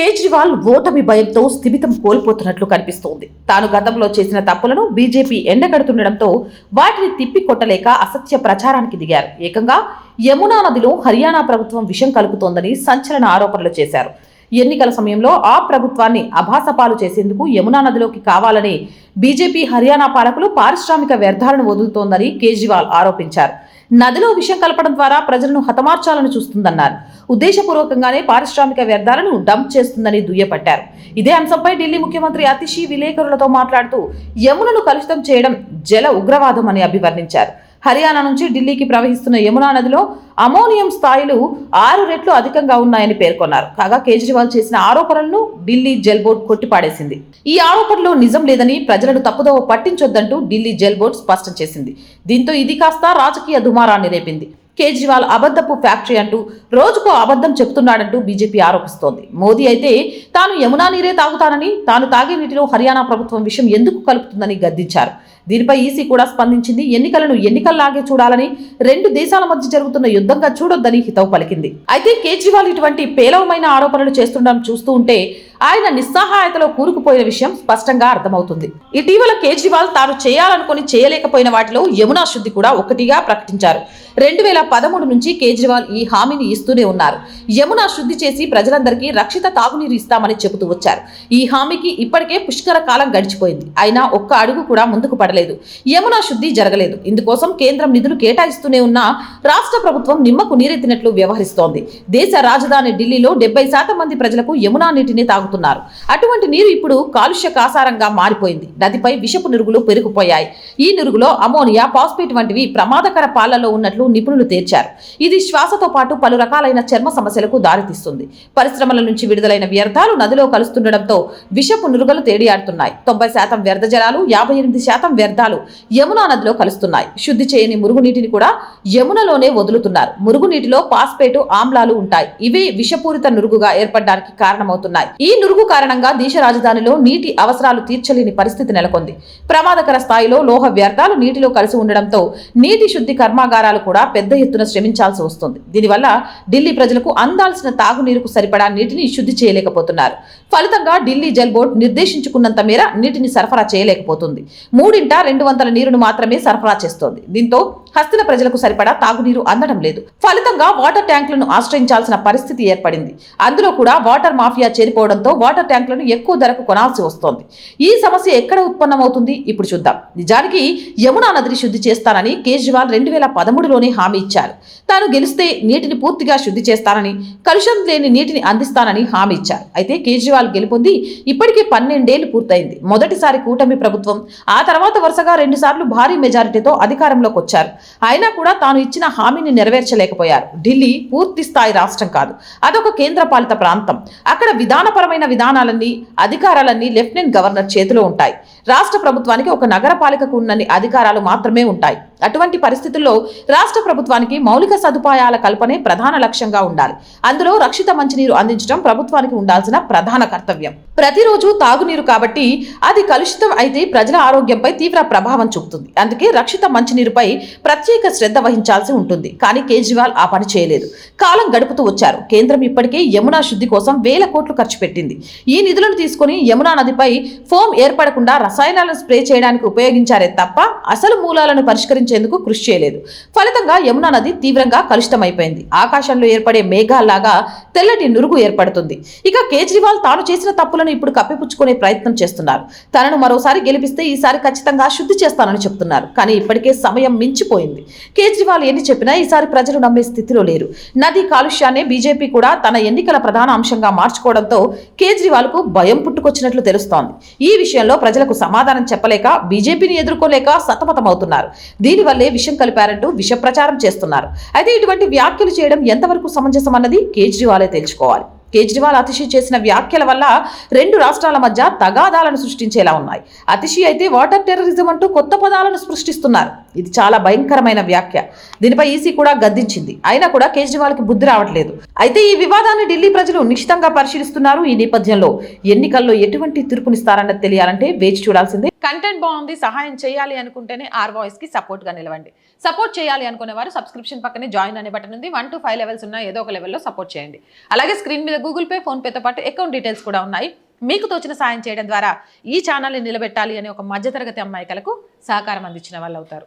కేజ్రీవాల్ ఓటమి భయంతో స్థిమితం కోల్పోతున్నట్లు కనిపిస్తోంది. తాను గతంలో చేసిన తప్పులను బీజేపీ ఎండగడుతుండటంతో వాటిని తిప్పికొట్టలేక అసత్య ప్రచారానికి దిగారు. ఏకంగా యమునా నదిలో హర్యానా ప్రభుత్వం విషం కలుపుతోందని సంచలన ఆరోపణలు చేశారు. ఎన్నికల సమయంలో ఆ ప్రభుత్వాన్ని అభాసపాలు చేసేందుకు యమునా నదిలోకి కావాలని బీజేపీ హర్యానా పాలకులు పారిశ్రామిక వ్యర్థాలను వదులుతోందని కేజ్రీవాల్ ఆరోపించారు. నదిలో విషం కలపడం ద్వారా ప్రజలను హతమార్చాలని చూస్తుందన్నారు. ఉద్దేశపూర్వకంగానే పారిశ్రామిక వ్యర్థాలను డంప్ చేస్తుందని దుయ్యపట్టారు. ఇదే అంశంపై ఢిల్లీ ముఖ్యమంత్రి అతిషి విలేకరులతో మాట్లాడుతూ యమునను కలుషితం చేయడం జల ఉగ్రవాదం అని అభివర్ణించారు. హర్యానా నుంచి ఢిల్లీకి ప్రవహిస్తున్న యమునా నదిలో అమోనియం స్థాయిలు ఆరు రెట్లు అధికంగా ఉన్నాయని పేర్కొన్నారు. కాగా కేజ్రీవాల్ చేసిన ఆరోపణలను ఢిల్లీ జెల్ బోర్డు కొట్టిపాడేసింది. ఈ ఆరోపణలో నిజం లేదని ప్రజలను తప్పుదోవ పట్టించొద్దంటూ ఢిల్లీ జెల్ బోర్డు స్పష్టం చేసింది. దీంతో ఇది కాస్త రాజకీయ దుమారాన్ని రేపింది. కేజ్రీవాల్ అబద్ధపు ఫ్యాక్టరీ అంటూ రోజుకో అబద్ధం చెప్తున్నాడంటూ బీజేపీ ఆరోపిస్తోంది. మోదీ అయితే తాను యమునా నీరే తాగుతానని తాను తాగే నీటిలో హర్యానా ప్రభుత్వం విషయం ఎందుకు కలుపుతుందని గద్దించారు. దీనిపై ఈసీ కూడా స్పందించింది. ఎన్నికలను ఎన్నికల్లాగే చూడాలని రెండు దేశాల మధ్య జరుగుతున్న యుద్ధంగా చూడొద్దని హితవు పలికింది. అయితే కేజ్రీవాల్ ఇటువంటి పేలవమైన ఆరోపణలు చేస్తుండడం చూస్తూ ఉంటే ఆయన నిస్సహాయతలో కూరుకుపోయిన విషయం స్పష్టంగా అర్థమవుతుంది. ఇటీవల కేజ్రీవాల్ తాను చేయాలనుకుని చేయలేకపోయిన వాటిలో యమునా శుద్ధి కూడా ఒకటిగా ప్రకటించారు. రెండు వేల పదమూడు నుంచి కేజ్రీవాల్ ఈ హామీని ఇస్తూనే ఉన్నారు. యమునా శుద్ధి చేసి ప్రజలందరికీ రక్షిత తాగునీరు ఇస్తామని చెబుతూ వచ్చారు. ఈ హామీకి ఇప్పటికే పుష్కర కాలం గడిచిపోయింది. అయినా ఒక్క అడుగు కూడా ముందుకు పడలేదు యమునా శుద్ధి జరగలేదు. ఇందుకోసం కేంద్రం నిధులు కేటాయిస్తూనే ఉన్నా రాష్ట్ర ప్రభుత్వం నిమ్మకు నీరెత్తినట్లు వ్యవహరిస్తోంది. దేశ రాజధాని ఢిల్లీలో డెబ్బై శాతం మంది ప్రజలకు యమునా నీటిని తాగుతున్నారు. అటువంటి నీరు ఇప్పుడు కాలుష్య కాసారంగా మారిపోయింది. నదిపై విషపు నురుగులు పెరిగిపోయాయి. ఈ నురుగులో అమోనియా పాస్పేట్ వంటివి ప్రమాదకర పాలలో ఉన్నట్లు నిపుణులు తేల్చారు. ఇది శ్వాసతో పాటు పలు రకాలైన చర్మ సమస్యలకు దారితీస్తుంది. పరిశ్రమల నుంచి విడుదలైన వ్యర్థాలు నదిలో కలుస్తుండటంతో విషపు నురుగలు తేడియాడుతున్నాయి. తొంభై శాతం వ్యర్థ జలాలు యాభై ఎనిమిది శాతం వ్యర్థాలు యమునా నదిలో కలుస్తున్నాయి. శుద్ధి చేయని మురుగునీటిని కూడా యమునలోనే వదులుతున్నారు. మురుగునీటిలో పాస్పేటు ఆమ్లాలు ఉంటాయి. ఇవి విషపూరిత నురుగుగా ఏర్పడడానికి కారణమవుతున్నాయి. ఈ నురుగు కారణంగా దేశ రాజధానిలో నీటి అవసరాలు తీర్చలేని పరిస్థితి నెలకొంది. ప్రమాదకర స్థాయిలో లోహ వ్యర్థాలు నీటిలో కలిసి ఉండడంతో నీటి శుద్ధి కర్మాగారాలు కూడా పెద్ద ఎత్తున శ్రమించాల్సి వస్తుంది. దీనివల్ల ఢిల్లీ ప్రజలకు అందాల్సిన తాగునీరుకు సరిపడా నీటిని శుద్ధి చేయలేకపోతున్నారు. ఫలితంగా ఢిల్లీ జల్ బోర్డు నిర్దేశించుకున్నంత మేర నీటిని సరఫరా చేయలేకపోతుంది. మూడింట రెండు వందల నీరును మాత్రమే సరఫరా చేస్తోంది. దీంతో హస్తిన ప్రజలకు సరిపడా తాగునీరు అందడం లేదు. ఫలితంగా వాటర్ ట్యాంకులను ఆశ్రయించాల్సిన పరిస్థితి ఏర్పడింది. అందులో కూడా వాటర్ మాఫియా చేరిపోవడంతో వాటర్ ట్యాంకులను ఎక్కువ ధరకు కొనాల్సి వస్తోంది. ఈ సమస్య ఎక్కడ ఉత్పన్నమవుతుంది? ఇప్పుడు చూద్దాం. నిజానికి యమునా నదిని శుద్ధి చేస్తానని కేజ్రీవాల్ రెండు వేల పదమూడులోనే హామీ ఇచ్చారు. తాను గెలిస్తే నీటిని పూర్తిగా శుద్ధి చేస్తానని కలుషం లేని నీటిని అందిస్తానని హామీ ఇచ్చారు. అయితే కేజ్రీవాల్ గెలుపొంది ఇప్పటికే పన్నెండేళ్ళు పూర్తయింది. మొదటిసారి కూటమి ప్రభుత్వం ఆ తర్వాత వరుసగా రెండుసార్లు భారీ మెజారిటీతో అధికారంలోకి వచ్చారు. అయినా కూడా తాను ఇచ్చిన హామీని నెరవేర్చలేకపోయారు. ఢిల్లీ పూర్తి స్థాయి రాష్ట్రం కాదు. అదొక కేంద్రపాలిత ప్రాంతం. అక్కడ విధానపరమైన విధానాలన్నీ అధికారాలన్నీ లెఫ్టినెంట్ గవర్నర్ చేతిలో ఉంటాయి. రాష్ట్ర ప్రభుత్వానికి ఒక నగరపాలికకు ఉన్నన్ని అధికారాలు మాత్రమే ఉంటాయి. అటువంటి పరిస్థితుల్లో రాష్ట్ర ప్రభుత్వానికి మౌలిక సదుపాయాల కల్పనే ప్రధాన లక్ష్యంగా ఉండాలి. అందులో రక్షిత మంచినీరు అందించడం ప్రభుత్వానికి ఉండాల్సిన ప్రధాన కర్తవ్యం. ప్రతిరోజు తాగునీరు కాబట్టి అది కలుషితం అయితే ప్రజల ఆరోగ్యంపై తీవ్ర ప్రభావం చూపుతుంది. అందుకే రక్షిత మంచినీరుపై ప్రత్యేక శ్రద్ధ వహించాల్సి ఉంటుంది. కానీ కేజ్రీవాల్ ఆ పని చేయలేదు. కాలం గడుపుతూ వచ్చారు. కేంద్రం ఇప్పటికే యమునా శుద్ధి కోసం వేల కోట్లు ఖర్చు పెట్టింది. ఈ నిధులను తీసుకుని యమునా నదిపై ఫోమ్ ఏర్పడకుండా రసాయనాలను స్ప్రే చేయడానికి ఉపయోగించారే తప్ప అసలు మూలాలను పరిష్కరించేందుకు కృషి చేయలేదు. ఫలితంగా యమునా నది తీవ్రంగా కలుషితమైపోయింది. ఆకాశంలో ఏర్పడే మేఘాల్లాగా తెల్లటి నురుగు ఏర్పడుతుంది. ఇక కేజ్రీవాల్ తాను చేసిన తప్పులను ఇప్పుడు కప్పిపుచ్చుకునే ప్రయత్నం చేస్తున్నారు. తనను మరోసారి గెలిపిస్తే ఈసారి ఖచ్చితంగా శుద్ధి చేస్తానని చెప్తున్నారు. కానీ ఇప్పటికే సమయం మించిపోయింది. కేజ్రీవాల్ ఎన్ని చెప్పినా ఈసారి ప్రజలు నమ్మే స్థితిలో లేరు. నది కాలుష్యాన్ని బీజేపీ కూడా తన ఎన్నికల ప్రధాన అంశంగా మార్చుకోవడంతో కేజ్రీవాల్కు భయం పుట్టుకొచ్చినట్లు తెలుస్తోంది. ఈ విషయంలో ప్రజలకు సమాధానం చెప్పలేక బీజేపీని ఎదుర్కోలేక సతమతమవుతున్నారు. దీనివల్లే విషం కలిపారంటూ విష ప్రచారం చేస్తున్నారు. అయితే ఇటువంటి వ్యాఖ్యలు చేయడం ఎంతవరకు సమంజసం అన్నది కేజ్రీవాలే తెలుసుకోవాలి. కేజ్రీవాల్ అతిషి చేసిన వ్యాఖ్యల వల్ల రెండు రాష్ట్రాల మధ్య తగాదాలను సృష్టించేలా ఉన్నాయి. అతిషి అయితే వాటర్ టెర్రరిజం అంటూ కొత్త పదాలను సృష్టిస్తున్నారు. ఇది చాలా భయంకరమైన వ్యాఖ్య. దీనిపై ఈసీ కూడా గద్దించింది. అయినా కూడా కేజ్రీవాల్కి బుద్ధి రావట్లేదు. అయితే ఈ వివాదాన్ని ఢిల్లీ ప్రజలు నిశ్చితంగా పరిశీలిస్తున్నారు ఈ నేపథ్యంలో. ఎన్నికల్లో ఎటువంటి తీర్పునిస్తారన్నది తెలియాలంటే వేచి చూడాల్సిందే. కంటెంట్ బాగుంది సహాయం చేయాలి అనుకుంటేనే ఆర్ వాయిస్కి సపోర్ట్గా నిలవండి. సపోర్ట్ చేయాలి అనుకునే వారు సబ్స్క్రిప్షన్ పక్కనే జాయిన్ అనే బటన్ ఉంది. వన్ టు ఫైవ్ లెవెల్స్ ఉన్న ఏదో ఒక లెవెల్లో సపోర్ట్ చేయండి. అలాగే స్క్రీన్ మీద గూగుల్ పే ఫోన్ పేతో పాటు అకౌంట్ డీటెయిల్స్ కూడా ఉన్నాయి. మీకు తోచిన సాయం చేయడం ద్వారా ఈ ఛానల్ని నిలబెట్టాలి అనే ఒక మధ్యతరగతి అమ్మాయికలకు సహకారం అందించిన వాళ్ళు అవుతారు